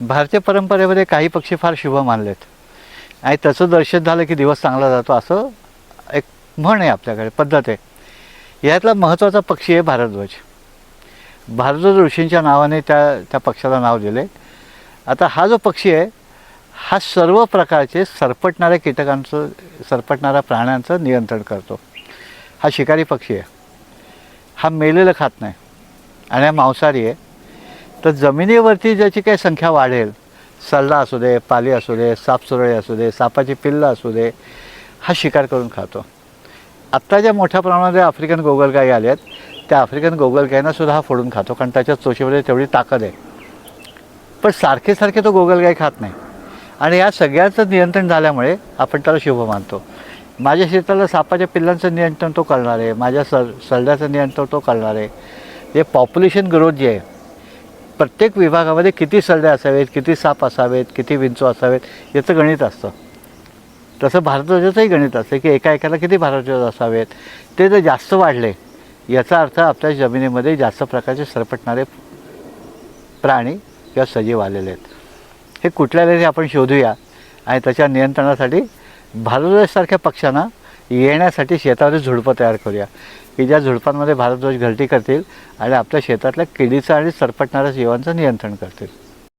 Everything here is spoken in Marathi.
भारतीय परंपरेमध्ये काही पक्षी फार शुभ मानलेत. आणि त्याचं दर्शन झालं की दिवस चांगला जातो असं एक म्हण आहे आपल्याकडे पद्धत आहे. यातला महत्त्वाचा पक्षी आहे भारद्वाज. भारद्वाज ऋषींच्या नावाने त्या त्या पक्षाला नाव दिले आता हा जो पक्षी आहे हा सर्व प्रकारचे सरपटणाऱ्या कीटकांचं सरपटणाऱ्या प्राण्यांचं नियंत्रण करतो. हा शिकारी पक्षी आहे. हा मेलेलं खात नाही. आणि हा मांसाहारी आहे. तर जमिनीवरती ज्याची काही संख्या वाढेल सल्ला असू दे पाली असू दे सापसुरळी असू दे सापाची पिल्लं असू दे हा शिकार करून खातो. आत्ता ज्या मोठ्या प्रमाणामध्ये आफ्रिकन गोगलगाई आल्या आहेत त्या आफ्रिकन गोगलगाईंना सुद्धा हा फोडून खातो कारण त्याच्या चोशीमध्ये तेवढी ताकद आहे. पण सारखे सारखे तो गोगलगाई खात नाही. आणि या सगळ्याचं नियंत्रण झाल्यामुळे आपण त्याला शुभ मानतो. माझ्या शेताला सापाच्या पिल्लांचं नियंत्रण तो करणार आहे माझ्या सर सरड्याचं नियंत्रण तो करणार आहे. जे पॉप्युलेशन ग्रोथ जे आहे प्रत्येक विभागामध्ये किती सरडे असावेत किती साप असावेत किती विंचू असावेत याचं गणित असतं. तसं भारतध्वजाचंही गणित असतं की एका एकाला किती भारतध्वज असावेत. ते जर जास्त वाढले याचा अर्थ आपल्या जमिनीमध्ये जास्त प्रकारचे सरपटणारे प्राणी किंवा सजीव आलेले आहेत. हे कुठल्या तरी आपण शोधूया आणि त्याच्या नियंत्रणासाठी भारतध्वजसारख्या पक्ष्यांना येण्यासाठी शेतामध्ये झुडपं तयार करूया. की ज्या झुडपांमध्ये भारतध्वज घरटी करतील आणि आपल्या शेतातल्या किडीचं आणि सरपटणाऱ्या जीवांचं नियंत्रण करतील.